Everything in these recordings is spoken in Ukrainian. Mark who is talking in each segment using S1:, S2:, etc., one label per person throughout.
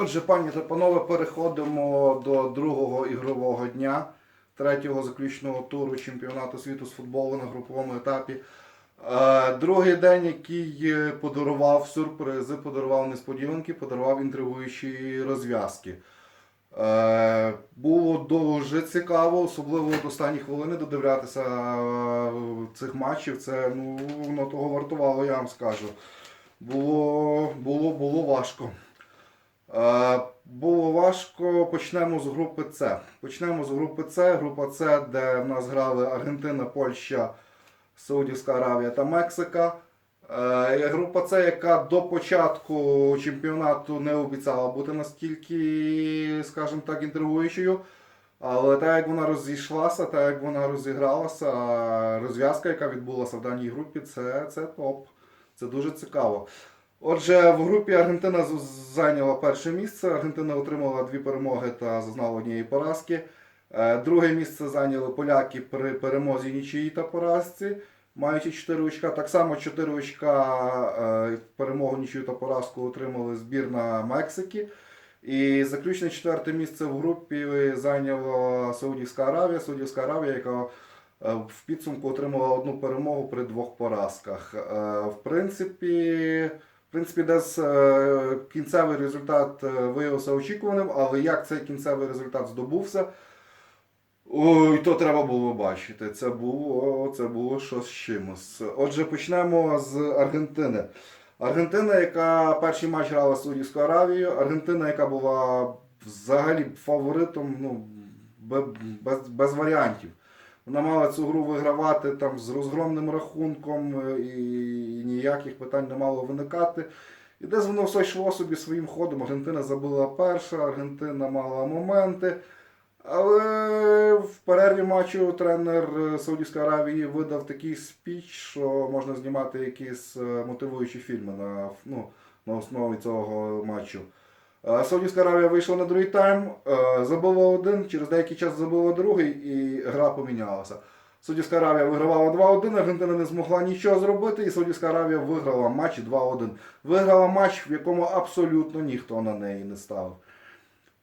S1: Отже, пані та панове, переходимо до другого ігрового дня, третього заключного туру чемпіонату світу з футболу на груповому етапі. Е, Другий день, який е, подарував сюрпризи, подарував несподіванки, подарував інтригуючі розв'язки. Е, Було дуже цікаво, особливо до останні хвилини додивлятися цих матчів. Це ну, воно того вартувало, я вам скажу. Було, було, було важко. Е, Було важко. Почнемо з групи С. Почнемо з групи С. Група С, де в нас грали Аргентина, Польща, Саудівська Аравія та Мексика. Е, Група С, яка до початку чемпіонату не обіцяла бути настільки, скажімо так, інтригуючою. Але так як вона розійшлася, так як вона розігралася, розв'язка, яка відбулася в даній групі, це, це топ. Це дуже цікаво. Отже, в групі Аргентина зайняла перше місце. Аргентина отримала дві перемоги та зазнала однієї поразки. Е, Друге місце зайняли поляки при перемозі нічиї та поразці, маючи 4 очка. Так само 4 очка е, перемогу нічию та поразку отримали збірна Мексики. І заключне четверте місце в групі зайняла Саудівська Аравія. Саудівська Аравія, яка е, в підсумку отримала одну перемогу при двох поразках. В принципі, в принципі, десь е, кінцевий результат е, виявився очікуваним, але як цей кінцевий результат здобувся, ой, то треба було бачити. Це було, це було щось з чимось. Отже, почнемо з Аргентини. Аргентина, яка перший матч грала з Саудівською Аравією, Аргентина, яка була взагалі фаворитом, ну, без, без варіантів. Вона мала цю гру вигравати там з розгромним рахунком е, і, і ніяких питань не мало виникати. І десь воно все йшло собі своїм ходом. Аргентина забила перша, Аргентина мала моменти. Але в перерві матчу тренер е, Саудівської Аравії видав такий спіч, що можна знімати якісь е, мотивуючі фільми на, ну, на основі цього матчу. Е, Саудівська Аравія вийшла на другий тайм, е, забила один, через деякий час забила другий і гра помінялася. Саудівська Аравія вигравала 2-1, Аргентина не змогла нічого зробити, і Саудівська Аравія виграла матч 2-1. Виграла матч, в якому абсолютно ніхто на неї не ставив.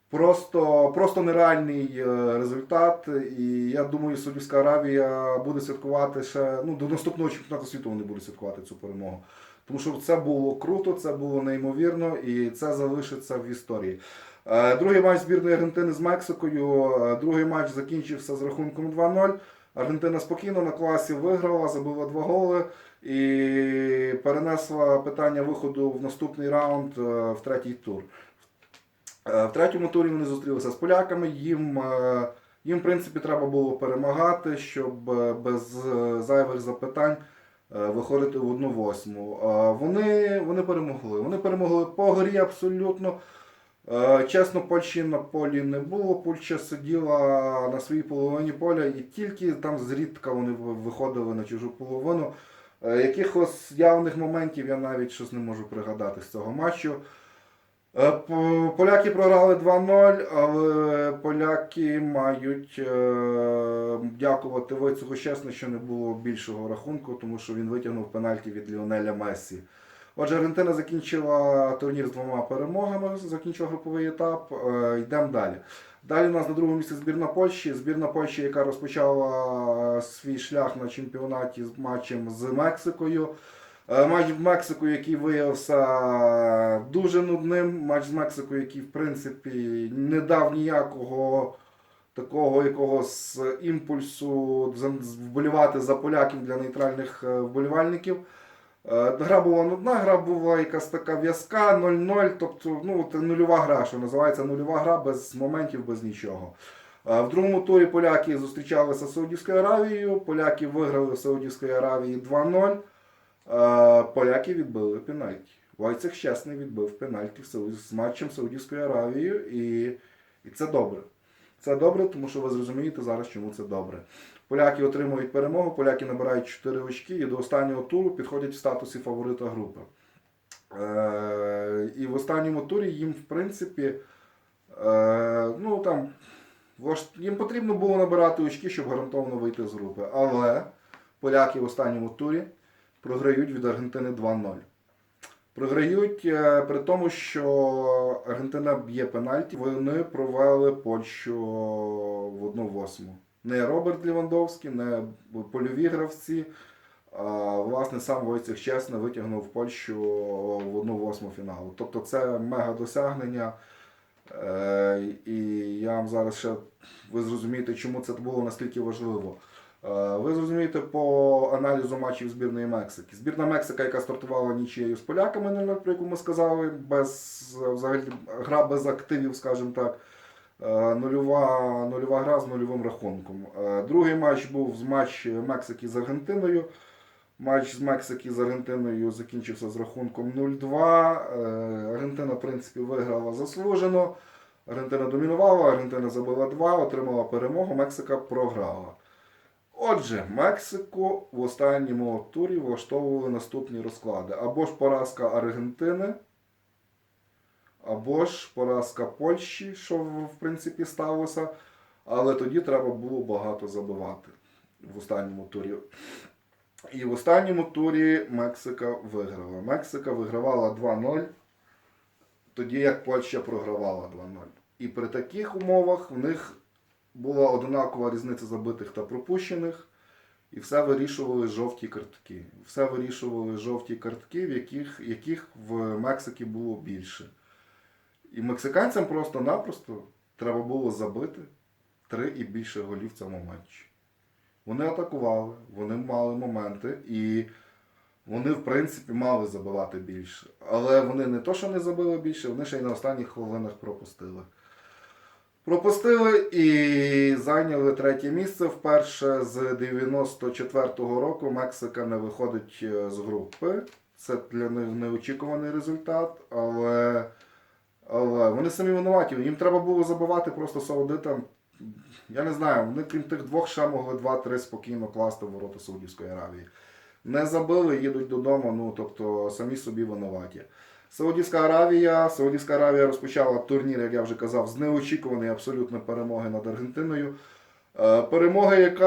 S1: Просто, просто нереальний е, результат. І я думаю, Саудівська Аравія буде святкувати ще ну, до наступного чемпіонату світу вони будуть святкувати цю перемогу. Тому що це було круто, це було неймовірно і це залишиться в історії. Е, Другий матч збірної Аргентини з Мексикою. Е, Другий матч закінчився з рахунком 2-0. Аргентина спокійно на класі виграла, забила два голи і перенесла питання виходу в наступний раунд е, в третій тур. В третьому турі вони зустрілися з поляками. Їм, їм в принципі, треба було перемагати, щоб без зайвих запитань виходити в одну восьму. Е, Вони, вони перемогли. Вони перемогли по горі абсолютно. Е, Чесно, Польщі на полі не було. Польща сиділа на своїй половині поля, і тільки там зрідка вони виходили на чужу половину. Е, Якихось явних моментів я навіть щось не можу пригадати з цього матчу. Е, по- Поляки програли 2-0, але поляки мають е, дякувати Войцеху Щесну, що не було більшого рахунку, тому що він витягнув пенальті від Ліонеля Мессі. Отже, Аргентина закінчила турнір з двома перемогами, закінчила груповий етап. Е, Йдемо далі. Далі у нас на другому місці збірна Польщі. Збірна Польщі, яка розпочала свій шлях на чемпіонаті з матчем з Мексикою. Е, Матч в Мексику, який виявився дуже нудним. Матч з Мексикою, який, в принципі, не дав ніякого такого якогось імпульсу вболівати за поляків для нейтральних е, вболівальників. Е, Гра була нудна, гра була якась така в'язка, 0-0, тобто ну, нульова гра, що називається нульова гра без моментів, без нічого. В другому турі поляки зустрічалися з Саудівською Аравією. Поляки виграли в Саудівської Аравії 2-0. Поляки відбили пенальті. Войцех Щасний відбив пенальті з матчем з Саудівською Аравією, і, і це добре. Це добре, тому що ви зрозумієте зараз, чому це добре. Поляки отримують перемогу, поляки набирають 4 очки і до останнього туру підходять в статусі фаворита групи. Е, і в останньому турі їм, в принципі, е, ну там, їм потрібно було набирати очки, щоб гарантовано вийти з групи. Але поляки в останньому турі програють від Аргентини 2-0. Програють е, при тому, що Аргентина б'є пенальті. Вони провели Польщу в 1-8. Не Роберт Лівандовський, не польові гравці. А власне сам Войцех чесно витягнув Польщу в 1-8 фіналу. Тобто це мега досягнення. Е, І я вам зараз ще ви зрозумієте, чому це було наскільки важливо. Е, Ви зрозумієте по аналізу матчів збірної Мексики. Збірна Мексика, яка стартувала нічією з поляками, 0-0, про яку ми сказали, без взагалі гра без активів, скажімо так. Е, Нульова, нульова гра з нульовим рахунком. Е, Другий матч був з матч Мексики з Аргентиною. Матч з Мексики з Аргентиною закінчився з рахунком 0-2. Е, Аргентина, в принципі, виграла заслужено. Аргентина домінувала, Аргентина забила 2, отримала перемогу, Мексика програла. Отже, Мексику в останньому турі влаштовували наступні розклади. Або ж поразка Аргентини, або ж поразка Польщі, що в принципі сталося. Але тоді треба було багато забивати в останньому турі. І в останньому турі Мексика виграла. Мексика вигравала 2-0, тоді як Польща програвала 2-0. І при таких умовах в них була однакова різниця забитих та пропущених, і все вирішували жовті картки. Все вирішували жовті картки, в яких, яких в Мексиці було більше. І мексиканцям просто-напросто треба було забити три і більше голів в цьому матчі. Вони атакували, вони мали моменти, і вони, в принципі, мали забивати більше. Але вони не то, що не забили більше, вони ще й на останніх хвилинах пропустили. Пропустили і зайняли третє місце. Вперше з 94-го року Мексика не виходить е, з групи. Це для них неочікуваний результат, але, але вони самі винуваті. Їм треба було забивати просто саудитам. Я не знаю, вони крім тих двох ще могли 2-3 спокійно класти в ворота Саудівської Аравії. Не забили, їдуть додому, ну тобто самі собі винуваті. Саудівська Аравія. Саудівська Аравія розпочала турнір, як я вже казав, з неочікуваної абсолютно перемоги над Аргентиною. Е, Перемога, яка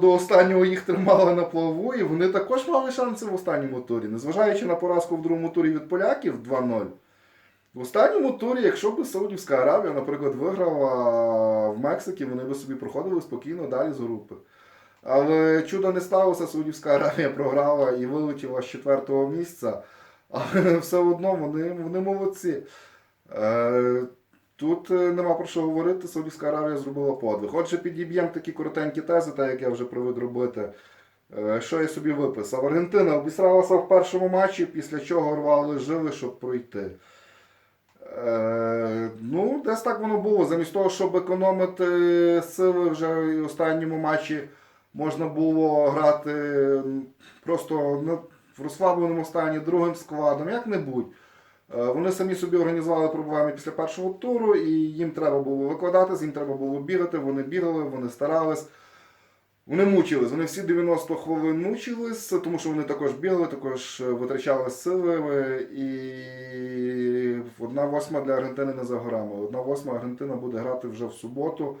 S1: до останнього їх тримала на плаву, і вони також мали шанси в останньому турі. Незважаючи на поразку в другому турі від поляків 2-0. В останньому турі, якщо б Саудівська Аравія, наприклад, виграла в Мексиці, вони б собі проходили спокійно далі з групи. Але чудо не сталося, Саудівська Аравія програла і вилетіла з четвертого місця. Але все одно вони, вони молодці. Е, тут е, нема про що говорити, Саудівська Аравія зробила подвиг. Отже, підіб'ємо такі коротенькі тези, так як я вже привик робити. Е, Що я собі виписав? Аргентина обісралася в першому матчі, після чого рвали жили, щоб пройти. Е, ну, десь так воно було. Замість того, щоб економити сили вже в останньому матчі можна було грати просто в розслабленому стані другим складом, як-небудь. Е, Вони самі собі організували проблеми після першого туру, і їм треба було викладатись, їм треба було бігати, вони бігали, вони старались. Вони мучились, вони всі 90 хвилин мучились, тому що вони також бігали, також е, витрачали сили. е, І одна восьма для Аргентини не за горами. Одна восьма Аргентина буде грати вже в суботу.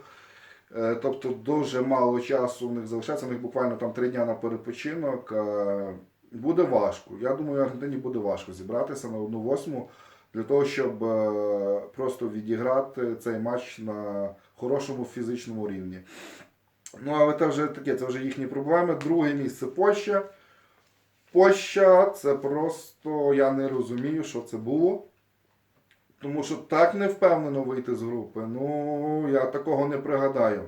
S1: Е, Тобто дуже мало часу в них залишається, у них буквально там три дня на перепочинок. Е, Буде важко. Я думаю, Аргентині буде важко зібратися на одну восьму для того, щоб е, просто відіграти цей матч на хорошому фізичному рівні. Ну, але це вже таке, це вже їхні проблеми. Друге місце Польща. Польща це просто я не розумію, що це було. Тому що так не впевнено вийти з групи. Ну, я такого не пригадаю.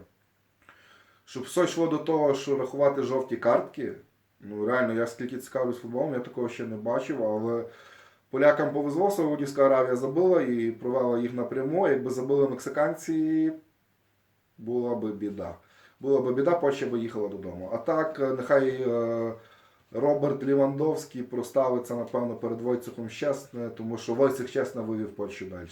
S1: Щоб все йшло до того, що рахувати жовті картки. Ну, реально, я скільки цікавлюсь футболом, я такого ще не бачив, але полякам повезло, Саудівська Аравія забила і провела їх напряму. Якби забили мексиканці, була би біда. Була би біда, Польща би їхала додому. А так, е, нехай е, Роберт Лівандовський проставиться, напевно, перед Войцехом Щесне, тому що Войцех чесно вивів Польщу далі.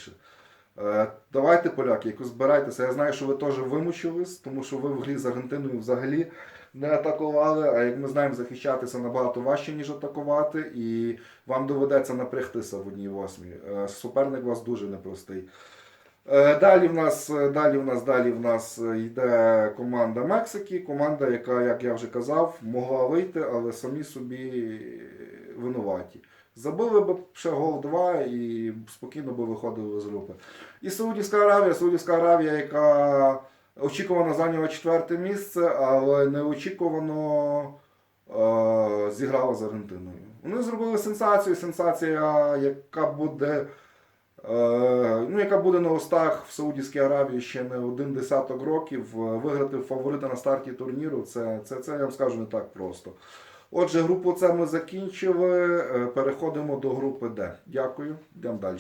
S1: Е, давайте, поляки, якось збирайтеся. Я знаю, що ви теж вимучились, тому що ви в грі з Аргентиною взагалі не атакували. А як ми знаємо, захищатися набагато важче, ніж атакувати, і вам доведеться напрягтися в одній восьмій. Е, суперник у вас дуже непростий. Е, Далі в нас, далі в нас, далі в нас йде команда Мексики. Команда, яка, як я вже казав, могла вийти, але самі собі винуваті. Забили б ще гол 2 і спокійно би виходили з групи. І Саудівська Аравія, Саудівська Аравія, яка очікувано зайняла четверте місце, але неочікувано е, зіграла з Аргентиною. Вони зробили сенсацію, сенсація, яка буде. Е, ну, яка буде на устах в Саудівській Аравії ще не один десяток років. Е, Виграти фаворита на старті турніру, це, це, це я вам скажу не так просто. Отже, групу С ми закінчили. Е, Переходимо до групи Д. Дякую, йдемо далі.